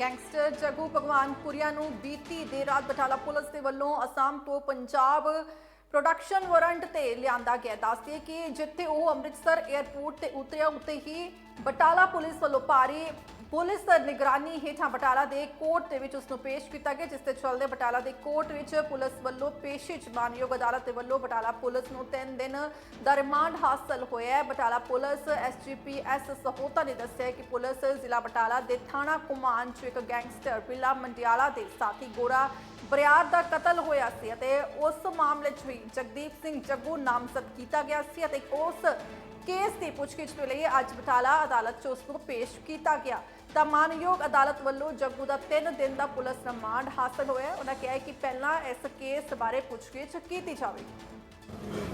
Gangster ਜਗੂ ਭਗਵਾਨਪੁਰੀਆ ਨੂੰ ਬੀਤੀ ਦੇਰ ਰਾਤ ਬਟਾਲਾ ਪੁਲਿਸ ਦੇ ਵੱਲੋਂ ਅਸਾਮ ਤੋਂ ਪੰਜਾਬ ਪ੍ਰੋਡਕਸ਼ਨ ਵਾਰੰਟ ਤੇ ਲਿਆਂਦਾ ਗਿਆ। ਦੱਸਦੇ ਕਿ ਜਿੱਥੇ ਉਹ ਅੰਮ੍ਰਿਤਸਰ 에ਅਰਪੋਰਟ ਤੇ ਉਤਰਿਆ ਉੱਤੇ ਹੀ ਬਟਾਲਾ ਪੁਲਿਸ ਵੱਲੋਂ ਭਾਰੀ ਪੁਲਿਸ ਨਿਗਰਾਨੀ ਹੇਠਾਂ ਬਟਾਲਾ ਦੇ ਕੋਰਟ ਦੇ ਵਿੱਚ ਉਸ ਨੂੰ ਪੇਸ਼ ਕੀਤਾ ਗਿਆ, ਜਿਸ ਦੇ ਚੱਲਦੇ ਬਟਾਲਾ ਦੇ ਕੋਰਟ ਵਿੱਚ ਪੁਲਿਸ ਵੱਲੋਂ ਪੇਸ਼ੀ ਚ ਮਾਨਯੋਗ ਅਦਾਲਤ ਦੇ ਵੱਲੋਂ ਬਟਾਲਾ ਪੁਲਿਸ ਨੂੰ 3 ਦਿਨ ਦਾ ਰਿਮਾਂਡ ਹਾਸਲ ਹੋਇਆ ਹੈ। ਬਟਾਲਾ ਪੁਲਿਸ ਐਸਜੀਪੀਐਸ ਸਹੋਤਾ ਨੇ ਦੱਸਿਆ ਕਿ ਪੁਲਿਸ ਜ਼ਿਲ੍ਹਾ ਬਟਾਲਾ ਦੇ ਥਾਣਾ ਕੁਮਾਨ ਚ ਇੱਕ ਗੈਂਗਸਟਰ ਬਿੱਲਾ ਮੰਡਿਆਲਾ ਦੇ ਸਾਥੀ ਗੋਰਾ ਬਰਿਆਰ ਦਾ ਕਤਲ ਹੋਇਆ ਸੀ ਅਤੇ ਉਸ ਮਾਮਲੇ 'ਚ ਵੀ ਜਗਦੀਪ ਸਿੰਘ ਜੱਗੂ ਨਾਮਜ਼ਦ ਕੀਤਾ ਗਿਆ ਸੀ ਅਤੇ ਉਸ ਕੇਸ ਦੀ ਪੁੱਛਗਿੱਛ ਦੇ ਲਈ ਅੱਜ ਬਟਾਲਾ ਅਦਾਲਤ 'ਚ ਉਸ ਨੂੰ ਪੇਸ਼ ਕੀਤਾ ਗਿਆ। ਤਾਂ ਮਾਨਯੋਗ ਅਦਾਲਤ ਵੱਲੋਂ ਜੱਗੂ ਦਾ 3 ਦਿਨ ਦਾ ਪੁਲਿਸ ਰਿਮਾਂਡ ਹਾਸਲ ਹੋਇਆ ਉਹਨਾਂ ਕਿਹਾ ਕਿ ਪਹਿਲਾਂ ਇਸ ਕੇਸ ਬਾਰੇ ਪੁੱਛਗਿੱਛ ਕੀਤੀ ਜਾਵੇਗੀ।